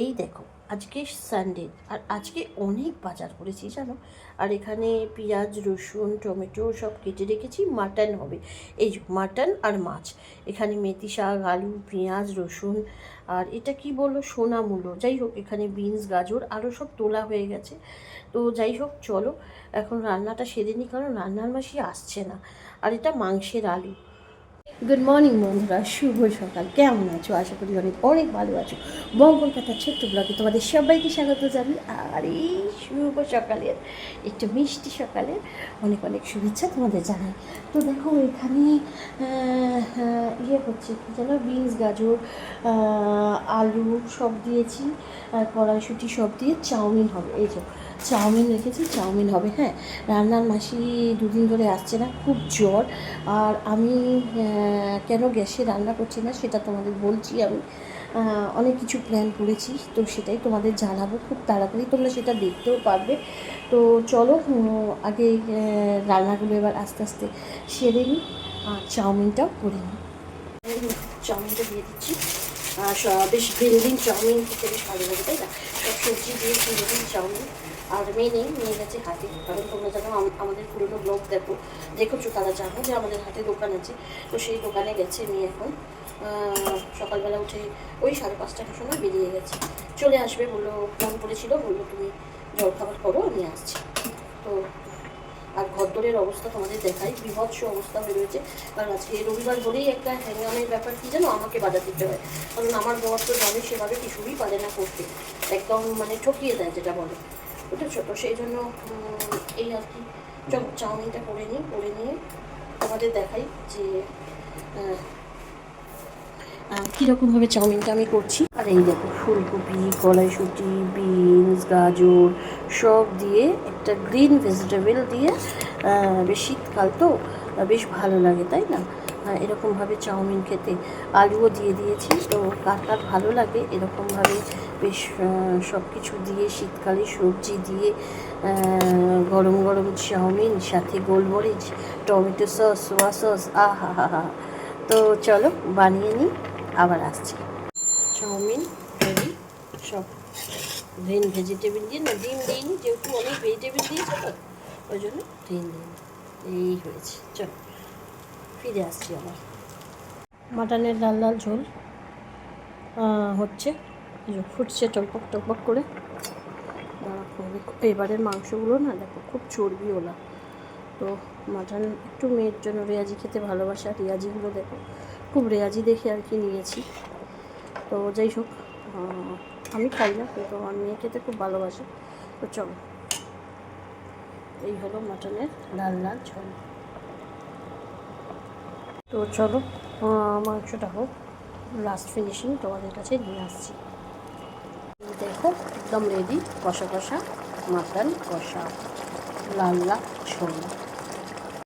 এই দেখো, আজকে সানডে আর আজকে অনেক বাজার করেছি, জানো? আর এখানে পেঁয়াজ, রসুন, টমেটো সব কেটে রেখেছি মাটন হবে। এই মাটন আর মাছ, এখানে মেথি শাক, আলু, পেঁয়াজ, রসুন, আর এটা কি বলল সোনা মূল্য যাই হোক, এখানে বিনস, গাজর আরও সব তোলা হয়ে গেছে। তো যাই হোক, চলো, এখন রান্নাটা সেরে নিই, কারণ রান্নার মাসি আসছে না। আর এটা মাংসের আলু। গুড মর্নিং বন্ধুরা। শুভ সকাল। কেমন আছো? আশা করি অনেক অনেক ভালো আছো। বং কলকাতার ছোট্ট ব্লগে তোমাদের সবাইকে স্বাগত জানি আর এই শুভ সকালের, একটু মিষ্টি সকালের অনেক অনেক শুভেচ্ছা তোমাদের জানাই। তো দেখো, এখানে ইয়ে হচ্ছে কি যেন বিনস, গাজর আলু সব দিয়েছি। আর কড়াইশুটি সব দিয়ে চাউমিন হবে। এই যে চাউমিন রেখেছি, চাউমিন হবে হ্যাঁ। রান্নার মাসি দুদিন ধরে আসছে না, খুব জ্বর। আর আমি কেন গ্যাসে রান্না করছি না সেটা তোমাদের বলছি। আমি অনেক কিছু প্ল্যান করেছি, তো সেটাই তোমাদের জানাব। খুব তাড়াতাড়ি তোমরা সেটা দেখতেও পারবে। তো চলো আগে রান্নাগুলো এবার আস্তে আস্তে সেরে নিই, আর চাউমিনটাও করে নিই। চাউমিনটা দিয়ে দিচ্ছি। বেশ গ্রিন চাউমিন খেতে বেশ ভালো লাগে, তাই না? সব সবজি দিয়ে গ্রিন চাউমিন আর মেয়ে নেই নিয়ে গেছে হাটে। কারণ তোমরা জানো, আম- আমাদের পুরোনো ব্লগ দেখো, দেখেছ, তারা জানো যে আমাদের হাটে দোকান আছে। তো সেই দোকানে গেছে মেয়ে এখন। সকালবেলা উঠে ওই সাড়ে পাঁচটার সময় বেরিয়ে গেছে। চলে আসবে বলল, ফোন করেছিল, বলল তুমি জলখাবার করো, আমি আসছি। তো আর ঘরদোরের অবস্থা তোমাদের দেখাই। বিভৎস অবস্থা হয়ে রয়েছে। কারণ আজকে রবিবার বলেই একটা হ্যাঙ্গামের ব্যাপার কি জানো? আমাকে বাজার দিতে হয়। কারণ আমার বর তো জানে সেভাবে কিছুই পারে না করতে। একদম মানে ঠকিয়ে দেয়, যেটা বলে। বুঝেছ? তো সেই জন্য এই আর কি। চাউমিনটা করে নিই, করে নিয়ে তোমাদের দেখাই যে কীরকমভাবে চাউমিনটা আমি করছি? আর এই দেখো, ফুলকপি কড়াইশুঁটি বিনস, গাজর, সব দিয়ে একটা গ্রিন ভেজিটেবল দিয়ে বেশ শীতকাল তো বেশ ভালো লাগে, তাই না? এরকমভাবে চাউমিন খেতে আলুও দিয়ে দিয়েছি, তো কার কার ভালো লাগে, এরকমভাবে বেশ সব কিছু দিয়ে, শীতকালে সবজি দিয়ে গরম গরম চাউমিন, সাথে গোলমরিচ, টমেটো সস, সোয়া সস, আহা হা হা। তো চলো, বানিয়ে নিই। আবার আসছি। চাউমিন রেডি সব। গ্রিন ভেজিটেবল দিয়ে না ডিম দিইনি যেহেতু অনেক ভেজিটেবল দিয়েছে তো ওই জন্য ডিম দিইনি। এই হয়েছে। চলো ফিরে আসছি আবার। মাটনের লাল লাল ঝোল হচ্ছে। ফুটছে টকবক টকবক করে। এবারের মাংসগুলো না দেখো খুব চর্বি ওলা। তো মাটন একটু মেয়ের জন্য রেয়াজি খেতে ভালোবাসা রেয়াজিগুলো দেখো খুব রেয়াজি দেখে আর কি নিয়েছি। তো যাই হোক আমি খাই না, কিন্তু আমার মেয়ে খেতে খুব ভালোবাসে। তো চলো, এই হলো মাটনের লাল লাল ঝোল। তো চলো মাংসটা হোক লাস্ট ফিনিশিং তোমাদের কাছে নিয়ে আসছি। দেখো, একদম রেডি কষা কষা, মাটন কষা, লাল লাল ঝোল।